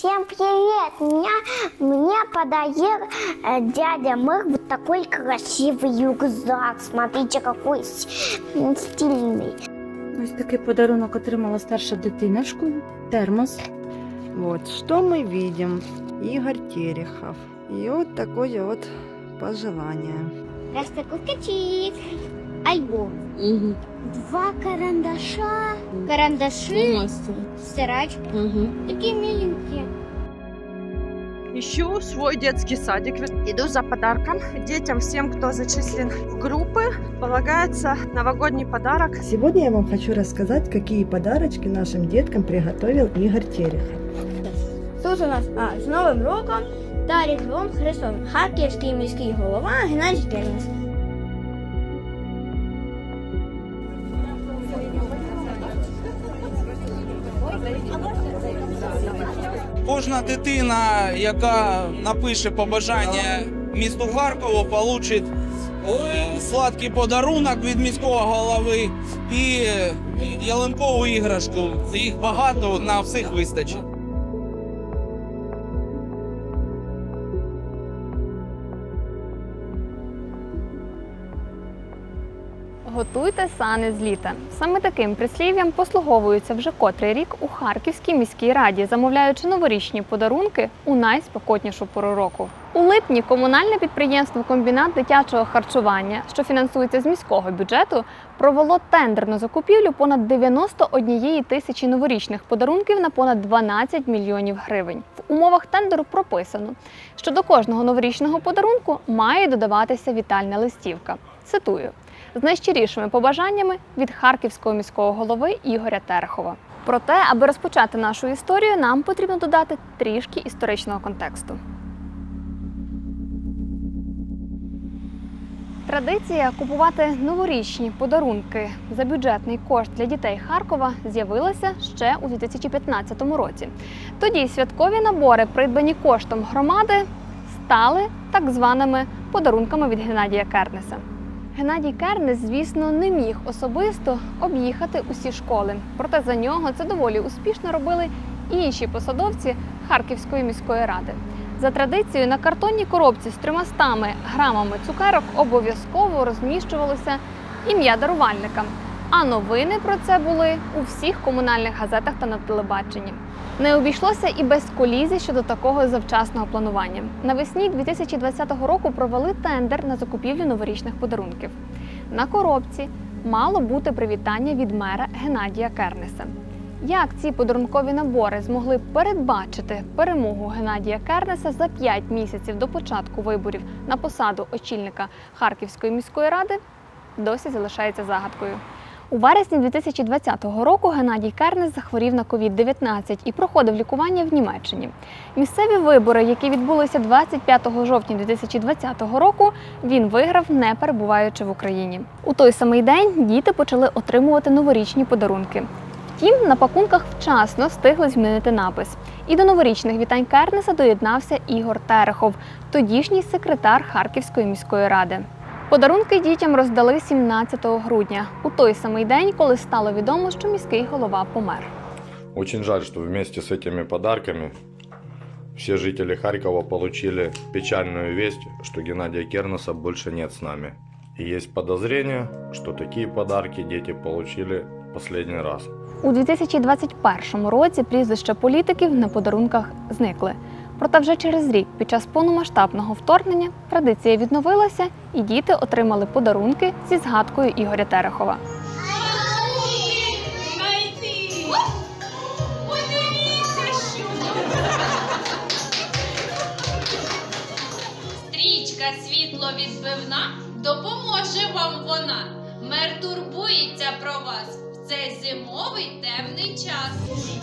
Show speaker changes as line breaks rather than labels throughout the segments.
Всем привет! Меня, мне подарил э, дядя Мэр вот такой красивый рюкзак. Смотрите, какой с- м, стильный.
Ось такий подарунок отримала старша дитина в школі. Термос.
Вот, что мы видим? Игорь Терехов. И вот такое вот пожелание.
Распаковка чик. Альбом. Два карандаша. Карандаши. Стирач. Такие миленькие.
Ищу свой детский садик. Иду за подарком. Детям, всем, кто зачислен в группы, полагается новогодний подарок.
Сегодня я вам хочу рассказать, какие подарочки нашим деткам приготовил Игорь Терехов.
Тут у нас а, з Новим роком та Різдвом Христовим. Харківський міський голова Геннадій Кернес.
Кожна дитина, яка напише побажання місту Харкову, получить е, сладкий подарунок від міського голови і ялинкову іграшку. Їх багато, на всіх вистачить.
Готуйте сани з літа. Саме таким прислів'ям послуговуються вже котрий рік у Харківській міській раді, замовляючи новорічні подарунки у найспекотнішу пору року. У липні комунальне підприємство Комбінат дитячого харчування, що фінансується з міського бюджету, провело тендер на закупівлю понад 91 тисячі новорічних подарунків на понад 12 мільйонів гривень. В умовах тендеру прописано, що до кожного новорічного подарунку має додаватися вітальна листівка. Цитую з найщирішими побажаннями від харківського міського голови Ігоря Терехова. Проте, аби розпочати нашу історію, нам потрібно додати трішки історичного контексту. Традиція купувати новорічні подарунки за бюджетний кошт для дітей Харкова з'явилася ще у 2015 році. Тоді святкові набори, придбані коштом громади, стали так званими подарунками від Геннадія Кернеса. Геннадій Кернес, звісно, не міг особисто об'їхати усі школи. Проте за нього це доволі успішно робили інші посадовці Харківської міської ради. За традицією, на картонній коробці з 300 грамами цукерок обов'язково розміщувалося ім'я дарувальника. А новини про це були у всіх комунальних газетах та на телебаченні. Не обійшлося і без колізій щодо такого завчасного планування. Навесні 2020 року провели тендер на закупівлю новорічних подарунків. На коробці мало бути привітання від мера Геннадія Кернеса. Як ці подарункові набори змогли передбачити перемогу Геннадія Кернеса за 5 місяців до початку виборів на посаду очільника Харківської міської ради, досі залишається загадкою. У вересні 2020 року Геннадій Кернес захворів на COVID-19 і проходив лікування в Німеччині. Місцеві вибори, які відбулися 25 жовтня 2020 року, він виграв, не перебуваючи в Україні. У той самий день діти почали отримувати новорічні подарунки. Втім, на пакунках вчасно встигли змінити напис. І до новорічних вітань Кернеса доєднався Ігор Терехов, тодішній секретар Харківської міської ради. Подарунки дітям роздали 17 грудня, у той самий день, коли стало відомо, що міський голова помер.
Очень жаль, что вместе с этими подарками все жители Харькова получили печальную весть, что Геннадия Кернеса больше нет с нами. И есть подозрение, что такие подарки дети получили последний раз.
У 2021 році прізвища політиків на подарунках зникли. Проте вже через рік, під час повномасштабного вторгнення, традиція відновилася, і діти отримали подарунки зі згадкою Ігоря Терехова.
Цей зимовий темний час.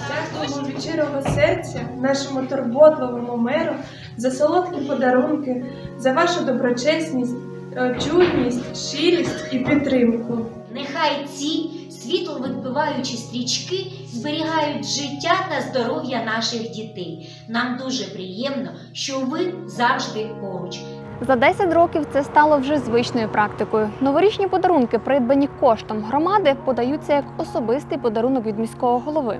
Дякуємо від щирого серця нашому турботливому меру за солодкі подарунки, за вашу доброчесність, е, чуйність, щирість і підтримку.
Нехай ці світловідбиваючі стрічки зберігають життя та здоров'я наших дітей. Нам дуже приємно, що ви завжди поруч.
За 10 років це стало вже звичною практикою. Новорічні подарунки, придбані коштом громади, подаються як особистий подарунок від міського голови.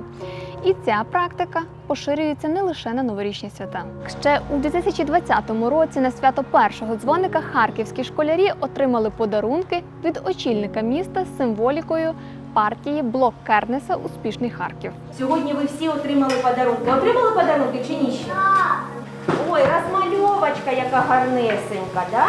І ця практика поширюється не лише на новорічні свята. Ще у 2020 році на свято першого дзвоника харківські школярі отримали подарунки від очільника міста з символікою партії Блок Кернеса Успішний Харків.
Сьогодні ви всі отримали подарунки. Отримали подарунки чи ні розмальовочка яка гарнесенька, да?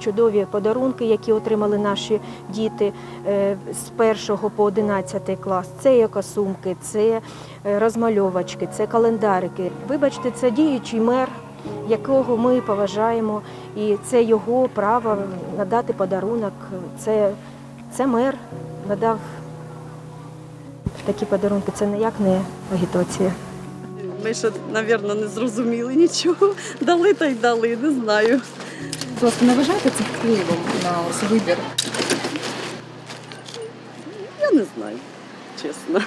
Чудові подарунки, які отримали наші діти е, з 1 по 11 клас. Це екосумки, це е, розмальовочки, це календарики. Вибачте, це діючий мер, якого ми поважаємо, і це його право надати подарунок. Це, це мер надав такі подарунки. Це ніяк не агітація.
Ми ще, мабуть, не зрозуміли нічого. Дали та й дали, не знаю.
Просто не вважаєте це впливом на ось вибір?
Я не знаю, чесно.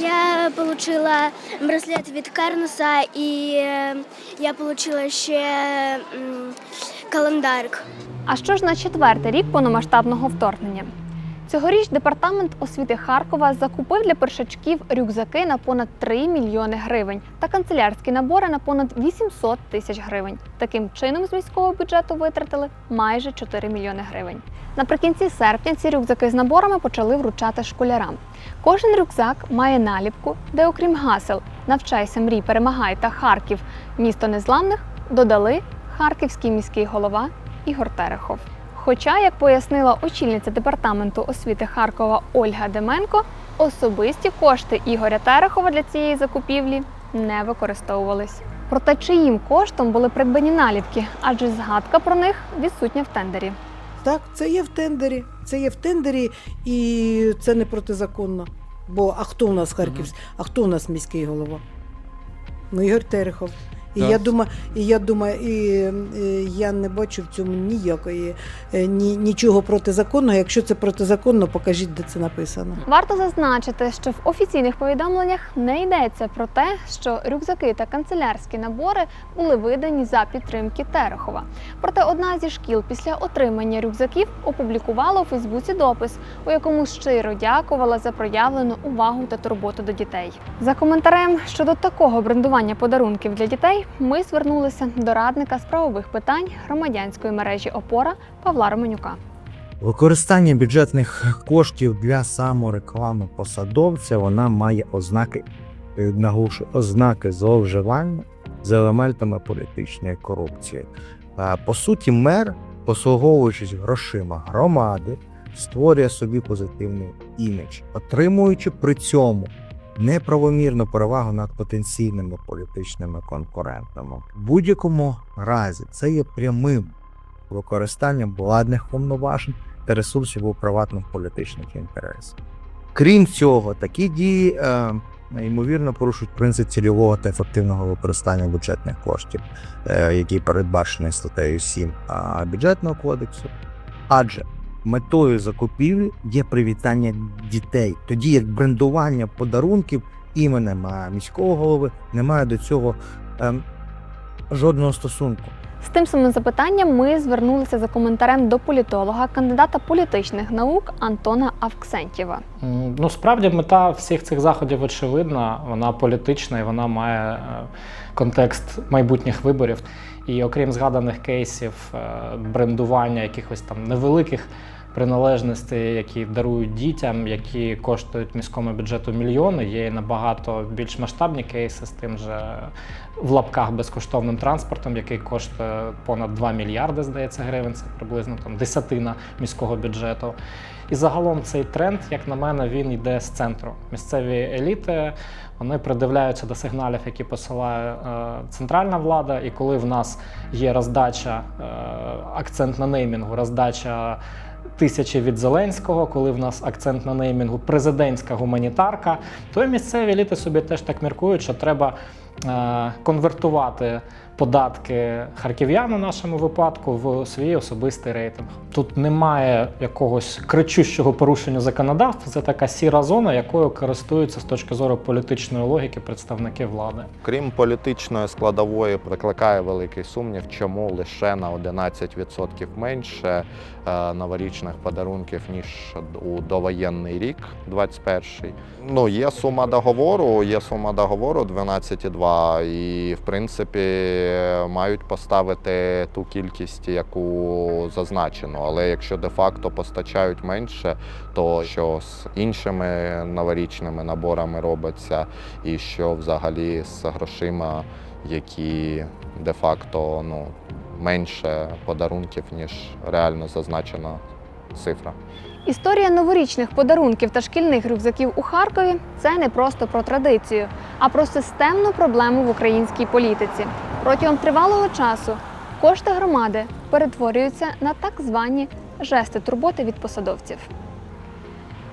Я отримала браслет від Кернеса і е, я отримала ще календарик.
А що ж на четвертий рік повномасштабного вторгнення? Цьогоріч департамент освіти Харкова закупив для першачків рюкзаки на понад 3 мільйони гривень та канцелярські набори на понад 800 тисяч гривень. Таким чином з міського бюджету витратили майже 4 мільйони гривень. Наприкінці серпня ці рюкзаки з наборами почали вручати школярам. Кожен рюкзак має наліпку, де, окрім гасел Навчайся, мрій, перемагай та Харків, місто незламних додали харківський міський голова Ігор Терехов. Хоча, як пояснила очільниця департаменту освіти Харкова Ольга Деменко, особисті кошти Ігоря Терехова для цієї закупівлі не використовувались. Проте чиїм коштом були придбані наліпки, адже згадка про них відсутня в тендері.
Так, це є в тендері. Це є в тендері, і це не протизаконно. Бо а хто у нас Харківський? А хто у нас міський голова? Ну, Ігор Терехов. І я думаю, і я думаю, і, е, я не бачу в цьому ніякої е, ні, нічого протизаконного. Якщо це протизаконно, покажіть, де це написано.
Варто зазначити, що в офіційних повідомленнях не йдеться про те, що рюкзаки та канцелярські набори були видані за підтримки Терехова. Проте одна зі шкіл після отримання рюкзаків опублікувала у Фейсбуці допис, у якому щиро дякувала за проявлену увагу та турботу до дітей. За коментарем щодо такого брендування подарунків для дітей ми звернулися до радника з правових питань громадянської мережі Опора Павла Романюка.
Використання бюджетних коштів для самореклами посадовця вона має ознаки, е, ознаки зловживання з елементами політичної корупції. По суті, мер, послуговуючись грошима громади, створює собі позитивний імідж, отримуючи при цьому неправомірну перевагу над потенційними політичними конкурентами. В будь-якому разі це є прямим використанням владних повноважень та ресурсів у приватних політичних інтересах. Крім цього, такі дії е, ймовірно порушують принцип цільового та ефективного використання бюджетних коштів, е, який передбачений статтею 7 а, бюджетного кодексу. Адже метою закупівлі є привітання дітей, тоді як брендування подарунків іменем міського голови не має до цього е, жодного стосунку.
З тим самим запитанням ми звернулися за коментарем до політолога, кандидата політичних наук Антона Авксентєва.
Ну, справді мета всіх цих заходів очевидна, вона політична і вона має е, контекст майбутніх виборів. І окрім згаданих кейсів е, брендування якихось там невеликих приналежностей, які дарують дітям, які коштують міському бюджету мільйони, є набагато більш масштабні кейси з тим же в лапках безкоштовним транспортом, який коштує понад 2 мільярди, здається, гривень. Це приблизно там десятина міського бюджету. І загалом цей тренд, як на мене, він йде з центру. Місцеві еліти вони придивляються до сигналів, які посилає е, центральна влада. І коли в нас є роздача, е, акцент на неймінгу, роздача тисячі від Зеленського, коли в нас акцент на неймінгу президентська гуманітарка, то місцеві еліти собі теж так міркують, що треба е, конвертувати податки харків'ян у нашому випадку в свій особистий рейтинг. Тут немає якогось кричущого порушення законодавства. Це така сіра зона, якою користуються з точки зору політичної логіки представники влади.
Крім політичної складової, викликає великий сумнів, чому лише на 11% менше е, новорічних подарунків, ніж у довоєнний рік, 21-й. Ну, є сума договору, є сума договору 12,2, і в принципі мають поставити ту кількість, яку зазначено. Але якщо де-факто постачають менше, то що з іншими новорічними наборами робиться, і що взагалі з грошима, які де-факто ну, менше подарунків, ніж реально зазначена цифра.
Історія новорічних подарунків та шкільних рюкзаків у Харкові це не просто про традицію, а про системну проблему в українській політиці. Протягом тривалого часу кошти громади перетворюються на так звані жести турботи від посадовців.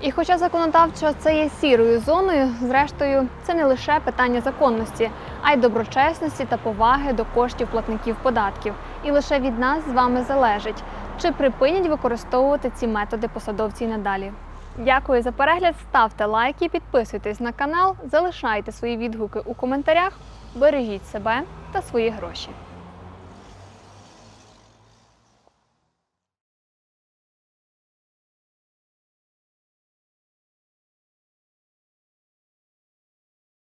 І хоча законодавчо це є сірою зоною, зрештою, це не лише питання законності, а й доброчесності та поваги до коштів платників податків. І лише від нас з вами залежить, чи припинять використовувати ці методи посадовці й надалі. Дякую за перегляд. Ставте лайки, підписуйтесь на канал, залишайте свої відгуки у коментарях, бережіть себе та свої гроші.